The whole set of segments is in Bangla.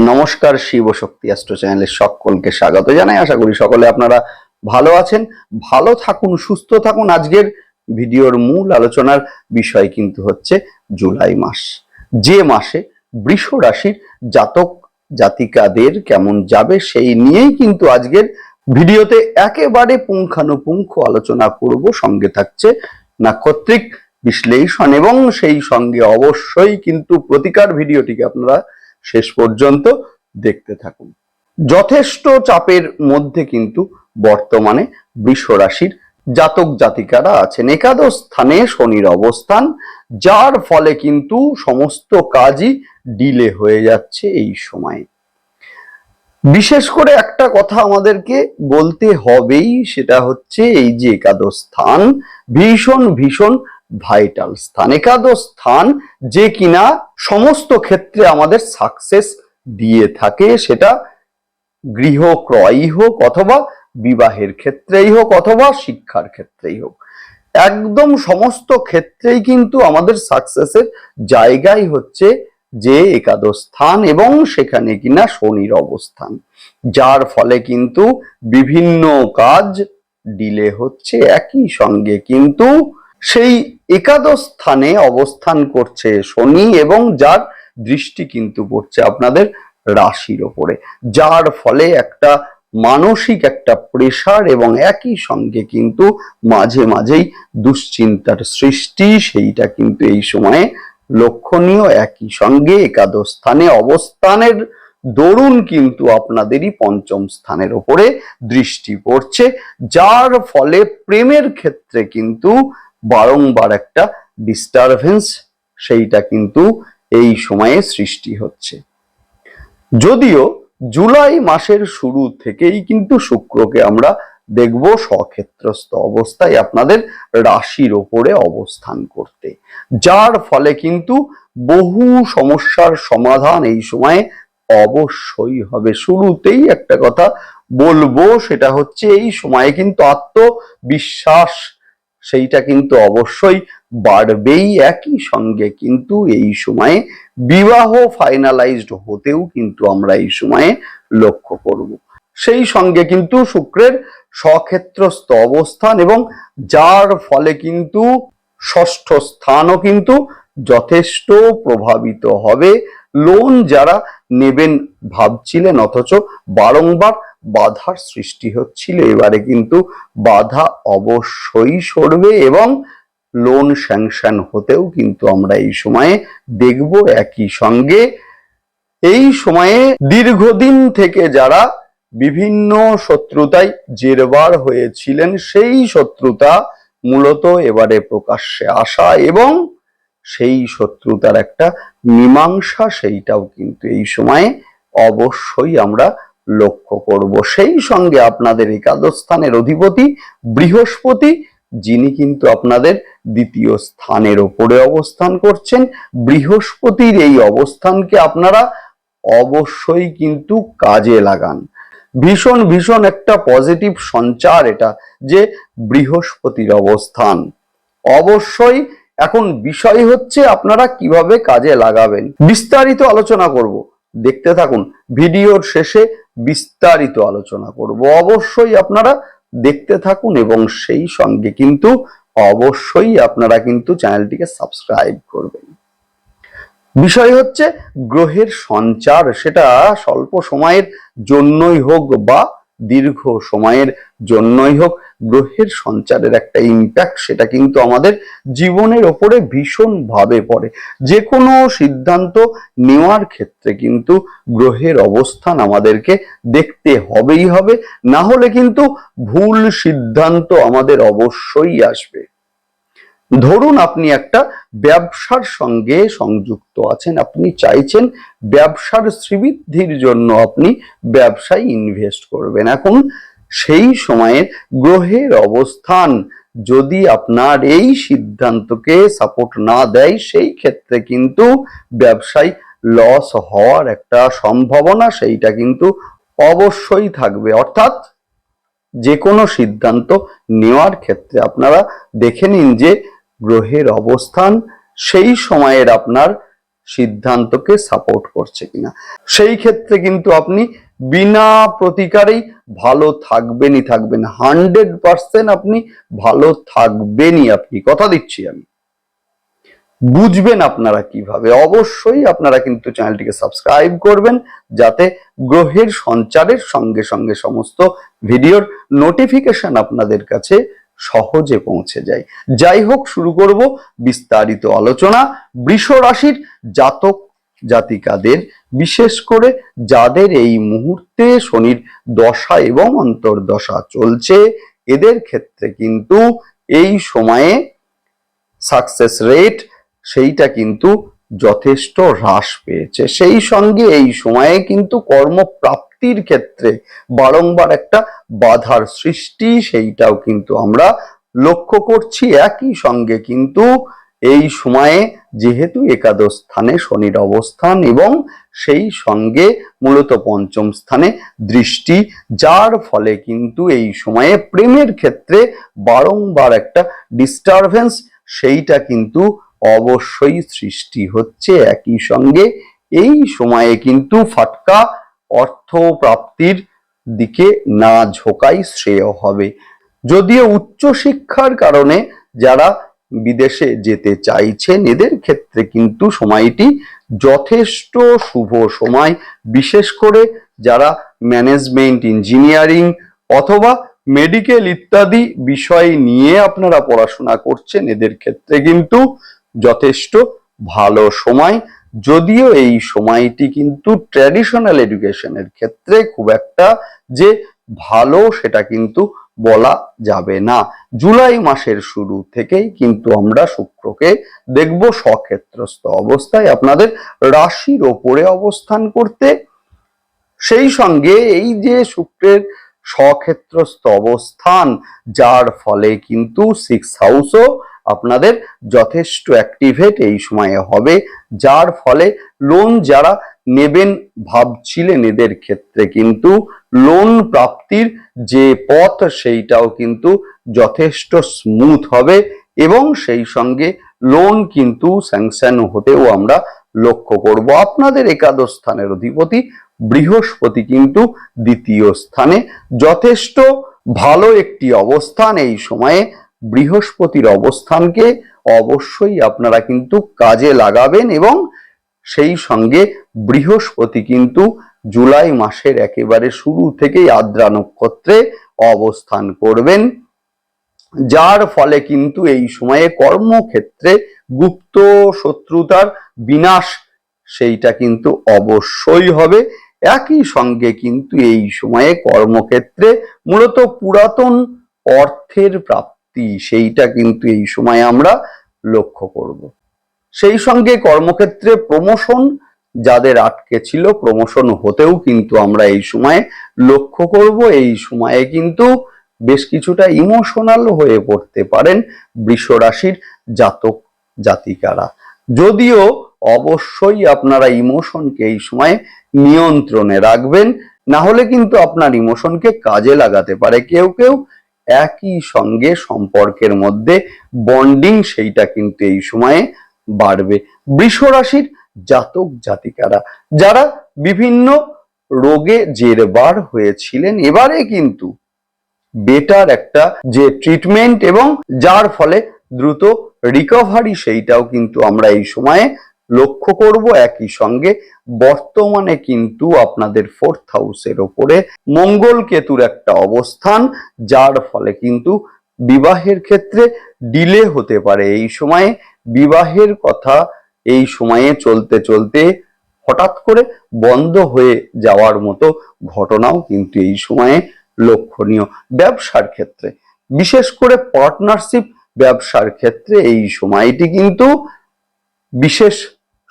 নমস্কার শিব শক্তি অ্যাস্ট্রো চ্যানেলে সকলকে স্বাগত জানাই। আশা করি সকলে আপনারা ভালো আছেন। ভালো থাকুন, সুস্থ থাকুন। আজকের ভিডিওর মূল আলোচনার বিষয় কিন্তু হচ্ছে জুলাই মাস। যে মাসে বৃষ রাশির জাতক জাতিকাদের কেমন যাবে সেই নিয়েই কিন্তু আজকের ভিডিওতে একেবারে পুঙ্খানুপুঙ্খ আলোচনা করব। সঙ্গে থাকছে নাক্ষত্রিক বিশ্লেষণ এবং সেই সঙ্গে অবশ্যই কিন্তু প্রতিকার ভিডিওটিকে আপনারা শেষ পর্যন্ত দেখতে থাকুন। যথেষ্ট চাপের মধ্যে কিন্তু বর্তমানে বৃষ রাশির জাতক জাতিকারা আছেন। একাদশ স্থানে শনির অবস্থান, যার ফলে কিন্তু সমস্ত কাজই ডিলে হয়ে যাচ্ছে এই সময়ে। বিশেষ করে একটা কথা আমাদেরকে বলতে হবেই, সেটা হচ্ছে এই যে একাদশ স্থান, ভীষণ ভীষণ ভাইটাল স্থান। একাদশ স্থান যে কিনা সমস্ত ক্ষেত্রে আমাদের সাকসেস দিয়ে থাকে, সেটা গৃহ ক্রয়ই হোক অথবা বিবাহের ক্ষেত্রেই হোক অথবা শিক্ষার ক্ষেত্রেই হোক। একদম সমস্ত ক্ষেত্রেই কিন্তু আমাদের সাকসেসের জায়গাই হচ্ছে যে একাদশ স্থান এবং সেখানে কিনা শনির অবস্থান। যার ফলে কিন্তু বিভিন্ন কাজ ডিলে হচ্ছে। একই সঙ্গে কিন্তু সেই একাদশ স্থানে অবস্থান করছে শনি এবং যার দৃষ্টি কিন্তু পড়ছে আপনাদের রাশির ওপরে। যার ফলে একটা মানসিক একটা প্রেশার এবং একই সঙ্গে কিন্তু মাঝে মাঝেই দুশ্চিন্তার সৃষ্টি, সেইটা কিন্তু এই সময়ে লক্ষণীয়। একই সঙ্গে একাদশ স্থানে অবস্থানের দরুন কিন্তু আপনাদেরই পঞ্চম স্থানের ওপরে দৃষ্টি পড়ছে, যার ফলে প্রেমের ক্ষেত্রে কিন্তু বারংবার একটা ডিস্টারবেন্স সেইটা কিন্তু এই সময়ে সৃষ্টি হচ্ছে। যদিও জুলাই মাসের শুরু থেকেই কিন্তু শুক্রকে আমরা দেখব স্বক্ষেত্রস্থ অবস্থায় আপনাদের রাশির ওপরে অবস্থান করতে। যার ফলে কিন্তু বহু সমস্যার সমাধান এই সময়ে অবশ্যই হবে। শুরুতেই একটা কথা বলব, সেটা হচ্ছে এই সময়ে কিন্তু আত্মবিশ্বাস সেইটা কিন্তু অবশ্যই বাড়বেই একই সঙ্গে। কিন্তু এই সময়ে বিবাহ ফাইনালাইজড হতেও কিন্তু আমরা এই সময়ে লক্ষ্য করব। সেই সঙ্গে কিন্তু শুক্রের স্বক্ষেত্রস্থ অবস্থান এবং যার ফলে কিন্তু ষষ্ঠ স্থানও কিন্তু যথেষ্ট প্রভাবিত হবে। লোন যারা নেবেন ভাবছিলেন, অথচ বারংবার বাধার সৃষ্টি হচ্ছিল এবারে, কিন্তু বাধা অবশ্যই সরবে এবং লোন স্যাংশন হতেও কিন্তু আমরা এই সময়ে দেখব একই সঙ্গে। এই সময়ে দীর্ঘদিন থেকে যারা বিভিন্ন শত্রুতায় জেরবার হয়েছিলেন, সেই শত্রুতা মূলত এবারে প্রকাশ্যে আসা এবং সেই শত্রুতার একটা মীমাংসা সেইটাও কিন্তু এই সময়ে অবশ্যই আমরা লক্ষ্য করব। সেই সঙ্গে আপনাদের একাদশ স্থানের অধিপতি বৃহস্পতি, যিনি কিন্তু আপনাদের দ্বিতীয় স্থানের ওপরে অবস্থান করছেন। বৃহস্পতির এই অবস্থানকে আপনারা অবশ্যই কিন্তু কাজে লাগান। ভীষণ ভীষণ একটা পজিটিভ সঞ্চার এটা, যে বৃহস্পতির অবস্থান। অবশ্যই এখন বিষয় হচ্ছে আপনারা কীভাবে কাজে লাগাবেন। বিস্তারিত আলোচনা করব। দেখতে থাকুন, ভিডিওর শেষে বিস্তারিত আলোচনা করব। অবশ্যই আপনারা দেখতে থাকুন এবং সেই সঙ্গে কিন্তু অবশ্যই আপনারা কিন্তু চ্যানেলটিকে সাবস্ক্রাইব করবেন। বিষয় হচ্ছে গ্রহের সঞ্চার, সেটা স্বল্প সময়ের জন্যই হোক বা দীর্ঘ সময়ের জন্যই হোক, গ্রহের সঞ্চারের একটা ইম্প্যাক্ট সেটা কিন্তু আমাদের জীবনের ওপরে ভীষণভাবে পড়ে। যে কোনো সিদ্ধান্ত নেওয়ার ক্ষেত্রে কিন্তু গ্রহের অবস্থান আমাদেরকে দেখতে হবেই হবে, না হলে কিন্তু ভুল সিদ্ধান্ত আমাদের অবশ্যই আসবে। ধরুন আপনি একটা ব্যবসার সঙ্গে সংযুক্ত আছেন, আপনি চাইছেন ব্যবসার শ্রীবৃদ্ধির জন্য আপনি ব্যবসায় ইনভেস্ট করবেন। এখন সেই সময়ের গ্রহের অবস্থান, যদি আপনার এই সিদ্ধান্তকে সাপোর্ট না দেয়, সেই ক্ষেত্রে কিন্তু ব্যবসায় লস হওয়ার একটা সম্ভাবনা, সেইটা কিন্তু অবশ্যই থাকবে। অর্থাৎ যে কোনো সিদ্ধান্ত নেওয়ার ক্ষেত্রে আপনারা দেখে নিন যে গ্রহের অবস্থান সেই সময়ের আপনার সিদ্ধান্তকে সাপোর্ট করছে কিনা। সেই ক্ষেত্রে কিন্তু আপনি বিনা প্রতিকারেই ভালো থাকবেনই থাকবেন। হান্ড্রেড পার্সেন্ট আপনি ভালো থাকবেনই আপনি। কথা দিচ্ছি আমি। বুঝবেন আপনারা কীভাবে। অবশ্যই আপনারা কিন্তু চ্যানেলটিকে সাবস্ক্রাইব করবেন যাতে গ্রহের সঞ্চারের সঙ্গে সঙ্গে সমস্ত ভিডিওর নোটিফিকেশন আপনাদের কাছে সহজে পৌঁছে যায়। যাই হোক, শুরু করব বিস্তারিত আলোচনা। বৃষ রাশির জাতক জাতিকাদের, বিশেষ করে যাদের এই মুহূর্তে শনির দশা এবং অন্তর্দশা চলছে, এদের ক্ষেত্রে কিন্তু এই সময়ে সাকসেস রেট সেইটা কিন্তু যথেষ্ট হ্রাস পেয়েছে। সেই সঙ্গে এই সময়ে কিন্তু কর্মপ্রাপ্তির ক্ষেত্রে বারংবার একটা বাধার সৃষ্টি, সেইটাও কিন্তু আমরা লক্ষ্য করছি। একই সঙ্গে কিন্তু এই সময়ে যেহেতু একাদশ স্থানে শনির অবস্থান এবং সেই সঙ্গে মূলত পঞ্চম স্থানে দৃষ্টি, যার ফলে কিন্তু এই সময়ে প্রেমের ক্ষেত্রে বারংবার একটা ডিস্টারবেন্স সেইটা কিন্তু অবশ্যই সৃষ্টি হচ্ছে। একই সঙ্গে এই সময়ে কিন্তু ফাটকা অর্থ প্রাপ্তির দিকে না ঝোঁকাই শ্রেয় হবে। যদিও উচ্চশিক্ষার কারণে যারা বিদেশে যেতে চাইছেন, এদের ক্ষেত্রে কিন্তু সময়টি যথেষ্ট শুভ সময়। বিশেষ করে যারা ম্যানেজমেন্ট, ইঞ্জিনিয়ারিং অথবা মেডিকেল ইত্যাদি বিষয় নিয়ে আপনারা পড়াশোনা করছেন, এদের ক্ষেত্রে কিন্তু যথেষ্ট ভালো সময়। যদিও এই সময়টি কিন্তু ট্র্যাডিশনাল এডুকেশনের ক্ষেত্রে খুব একটা যে ভালো সেটা কিন্তু বলা যাবে না। জুলাই মাসের শুরু থেকেই কিন্তু আমরা শুক্রকে দেখব সক্ষেত্রস্থ অবস্থায়। আপনাদের রাশির ওপরে অবস্থান করতে সেই সঙ্গে এই যে শুক্রের স্বক্ষেত্রস্থ অবস্থান, যার ফলে কিন্তু সিক্স হাউসও আপনাদের যথেষ্ট অ্যাক্টিভেট এই সময়ে হবে, যার ফলে লোন যারা নেবেন ভাবছিলেন এদের ক্ষেত্রে কিন্তু লোন প্রাপ্তির যে পথ সেইটাও কিন্তু যথেষ্ট স্মুথ হবে এবং সেই সঙ্গে লোন কিন্তু স্যাংশন হতেও আমরা লক্ষ্য করব। আপনাদের একাদশ স্থানের অধিপতি বৃহস্পতি কিন্তু দ্বিতীয় স্থানে। যথেষ্ট ভালো একটি অবস্থান এই সময়ে বৃহস্পতির অবস্থানকে অবশ্যই আপনারা কিন্তু কাজে লাগাবেন এবং সেই সঙ্গে বৃহস্পতি কিন্তু জুলাই মাসের একেবারে শুরু থেকেই আদ্রা নক্ষত্রে অবস্থান করবেন। যার ফলে কিন্তু এই সময়ে কর্মক্ষেত্রে গুপ্ত শত্রুতার বিনাশ সেইটা কিন্তু অবশ্যই হবে। একই সঙ্গে কিন্তু এই সময়ে কর্মক্ষেত্রে মূলত পুরাতন অর্থের প্রাপ্তি সেইটা কিন্তু এই সময় আমরা লক্ষ্য করব। সেই সঙ্গে কর্মক্ষেত্রে প্রমোশন যাদের আটকে ছিল প্রমোশন হতেও কিন্তু আমরা এই সময়ে লক্ষ্য করব। এই সময়ে কিন্তু বেশ কিছুটা ইমোশনাল হয়ে পড়তে পারেন বৃষ রাশির জাতক জাতিকারা। যদিও অবশ্যই আপনারা ইমোশনকে এই সময় নিয়ন্ত্রণে রাখবেন না হলে কিন্তু আপনার ইমোশনকে কাজে লাগাতে পারে কেউ কেউ। একই সঙ্গে সম্পর্কের মধ্যে বন্ডিং সেইটা কিন্তু এই সময়ে বাড়বে। বৃষ রাশির জাতক জাতিকারা যারা বিভিন্ন রোগে জেরবার হয়েছিলেন, এবারে কিন্তু বেটার একটা যে ট্রিটমেন্ট এবং যার ফলে দ্রুত রিকভারি সেইটাও কিন্তু আমরা এই সময়ে লক্ষ্য করব একই সঙ্গে, বর্তমানে কিন্তু আপনাদের ফোর্থ হাউসের ওপরে মঙ্গল কেতুর একটা অবস্থান, যার ফলে কিন্তু বিবাহের ক্ষেত্রে ডিলে হতে পারে। এই সময়ে বিবাহের কথা এই সময়ে চলতে চলতে হঠাৎ করে বন্ধ হয়ে যাওয়ার মতো ঘটনাও কিন্তু এই সময়ে লক্ষণীয় ব্যবসার ক্ষেত্রে। বিশেষ করে পার্টনারশিপ ব্যবসার ক্ষেত্রে এই সময়টি কিন্তু বিশেষ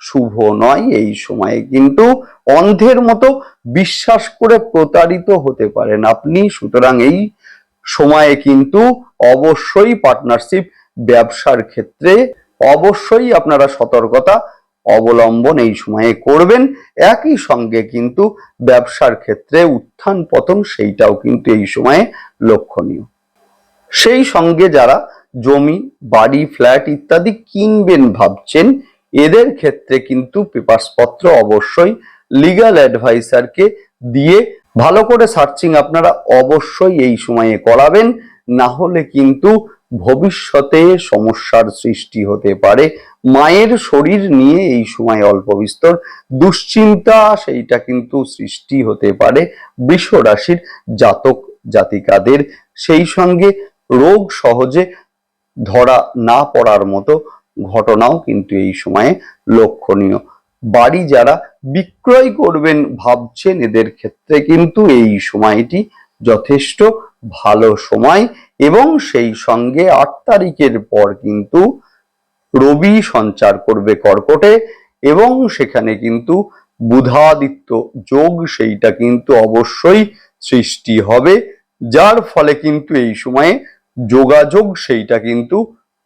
শুভ নয় এই সময়ে, কিন্তু অন্ধের মতো বিশ্বাস করে প্রতারিত হতে পারেন আপনি। সুতরাং এই সময়ে কিন্তু অবশ্যই পার্টনারশিপ ব্যবসার ক্ষেত্রে অবশ্যই আপনারা সতর্কতা অবলম্বন এই সময়ে করবেন। একই সঙ্গে কিন্তু ব্যবসার ক্ষেত্রে উত্থান পতন সেইটাও কিন্তু এই সময়ে লক্ষণীয়। সেই সঙ্গে যারা জমি, বাড়ি, ফ্ল্যাট ইত্যাদি কিনবেন ভাবছেন এদের ক্ষেত্রে কিন্তু পেপারস পত্র অবশ্যই লিগ্যাল অ্যাডভাইসারকে দিয়ে ভালো করে সার্চিং আপনারা অবশ্যই এই সময়ে করাবেন। না হলে কিন্তু ভবিষ্যতে সমস্যার সৃষ্টি হতে পারে। মায়ের শরীর নিয়ে এই সময় অল্প বিস্তর দুশ্চিন্তা, সেইটা কিন্তু সৃষ্টি হতে পারে বৃষ রাশির জাতক জাতিকাদের। সেই সঙ্গে রোগ সহজে ধরা না পড়ার মতো ঘটনাও কিন্তু এই সময়ে লক্ষণীয়। বাড়ি যারা বিক্রয় করবেন ভাবছেন, এদের ক্ষেত্রে কিন্তু এই সময়টি যথেষ্ট ভালো সময় এবং সেই সঙ্গে আট তারিখের পর কিন্তু রবি সঞ্চার করবে কর্কটে এবং সেখানে কিন্তু বুধাদিত্য যোগ সেইটা কিন্তু অবশ্যই সৃষ্টি হবে, যার ফলে কিন্তু এই সময়ে যোগাযোগ সেইটা কিন্তু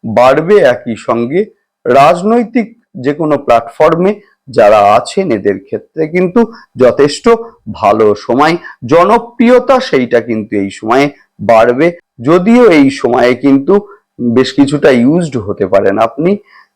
বাড়বে একই সঙ্গে রাজনৈতিক যে কোনো প্ল্যাটফর্মে যারা আছেন এদের ক্ষেত্রে কিন্তু যথেষ্ট ভালো সময়, জনপ্রিয়তা সেইটা কিন্তু এই সময়ে বাড়বে। যদিও এই সময়ে কিন্তু বেশ কিছুটা ইউজড হতে পারেন আপনি।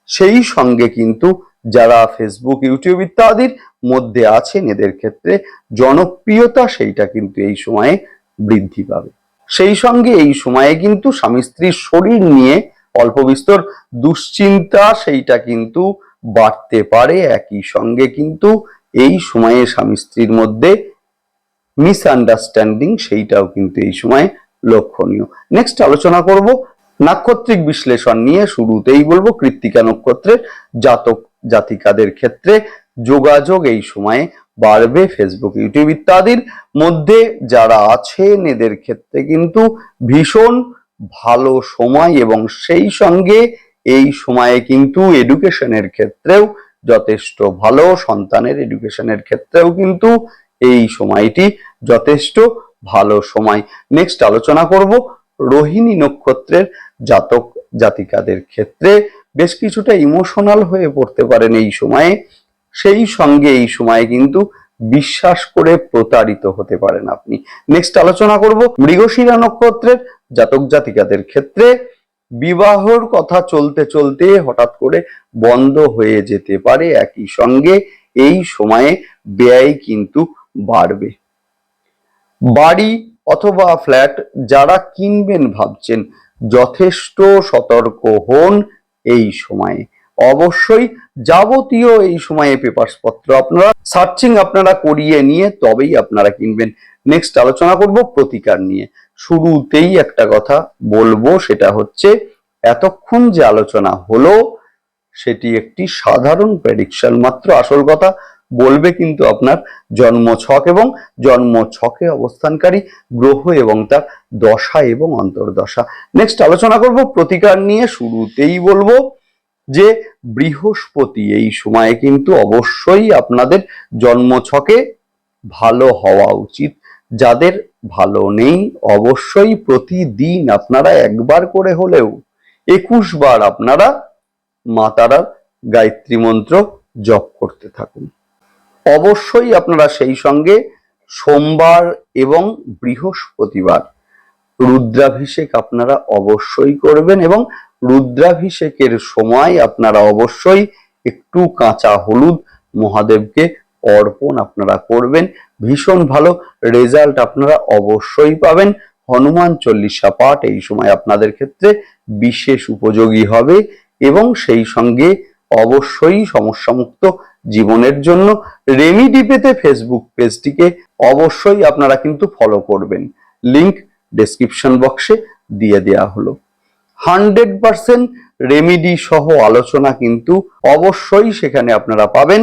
সেই সঙ্গে কিন্তু যারা ফেসবুক ইউটিউব ইত্যাদির মধ্যে আছেন এদের ক্ষেত্রে জনপ্রিয়তা সেইটা কিন্তু এই সময়ে বৃদ্ধি পাবে। সেই সঙ্গে এই সময়ে কিন্তু স্বামী স্ত্রীর শরীর নিয়ে অল্প বিস্তর, দুশ্চিন্তা সেইটা কিন্তু বাড়তে পারে, একই সঙ্গে কিন্তু এই সময়ে স্বামী স্ত্রীর মধ্যে মিসআন্ডারস্ট্যান্ডিং সেইটাও কিন্তু এই সময়ে লক্ষণীয়। নেক্সট আলোচনা করব, নাক্ষত্রিক বিশ্লেষণ নিয়ে শুরুতেই বলব, কৃত্তিকা নক্ষত্রের জাতক জাতিকাদের ক্ষেত্রে যোগাযোগ এই সময়ে বাড়বে ফেসবুক ইউটিউব ইত্যাদির মধ্যে যারা আছেন, এদের ক্ষেত্রে কিন্তু ভীষণ ভালো সময় এবং সেই সঙ্গে এই সময়ে কিন্তু এডুকেশনের ক্ষেত্রেও যথেষ্ট ভালো, সন্তানের এডুকেশনের ক্ষেত্রেও কিন্তু এই সময়টি যথেষ্ট ভালো সময়। নেক্সট আলোচনা করব রোহিণী নক্ষত্রের জাতক জাতিকাদের ক্ষেত্রে। বেশ কিছুটা ইমোশনাল হয়ে পড়তে পারেন এই সময়ে। সেই সঙ্গে এই সময়ে কিন্তু বিশ্বাস করে প্রতারিত হতে পারেন আপনি। নেক্সট আলোচনা করব মৃগশিরা নক্ষত্রের জাতক জাতিকাদের ক্ষেত্রে বিবাহর কথা চলতে চলতে হঠাৎ করে বন্ধ হয়ে যেতে পারে। একই সঙ্গে এই সময়ে ব্যয় কিন্তু বাড়বে। বাড়ি অথবা ফ্ল্যাট যারা কিনবেন ভাবছেন, যথেষ্ট সতর্ক হন এই সময়ে। অবশ্যই যাবতীয় এই সময়ে পেপারস পত্র আপনারা সার্চিং আপনারা করিয়ে নিয়ে তবেই আপনারা কিনবেন। নেক্সট আলোচনা করব প্রতিকার নিয়ে। শুরুতেই একটা কথা বলব, সেটা হচ্ছে এতক্ষণ যে আলোচনা হলো, সেটি একটি সাধারণ প্রেডিকশন মাত্র। আসল কথা বলবে কিন্তু আপনার জন্ম ছক এবং জন্ম ছকে অবস্থানকারী গ্রহ এবং তার দশা এবং অন্তর্দশা। নেক্সট আলোচনা করব, প্রতিকার নিয়ে শুরুতেই বলব যে বৃহস্পতি এই সময়ে কিন্তু অবশ্যই আপনাদের জন্ম ছকে ভালো হওয়া উচিত। যাদের ভালো নেই। অবশ্যই প্রতিদিন আপনারা একবার করে হলেও একুশ বার আপনারা মাতারার গায়ত্রী মন্ত্র জপ করতে থাকুন। অবশ্যই আপনারা সেই সঙ্গে সোমবার এবং বৃহস্পতিবার রুদ্রাভিষেক আপনারা অবশ্যই করবেন এবং রুদ্রাভিষেকের সময় আপনারা অবশ্যই একটু কাঁচা হলুদ মহাদেবকে অর্পণ আপনারা করবেন। ভীষণ ভালো রেজাল্ট আপনারা অবশ্যই পাবেন। হনুমান চল্লিশা পাঠ এই সময় আপনাদের ক্ষেত্রে বিশেষ উপযোগী হবে এবং সেই সঙ্গে অবশ্যই সমস্যামুক্ত জীবনের জন্য রেমিডি পেতে ফেসবুক পেজটিকে অবশ্যই আপনারা কিন্তু ফলো করবেন। লিংক ডেসক্রিপশন বক্সে দিয়ে দেওয়া হলো। হান্ড্রেড পার্সেন্ট রেমিডি সহ আলোচনা কিন্তু অবশ্যই সেখানে আপনারা পাবেন।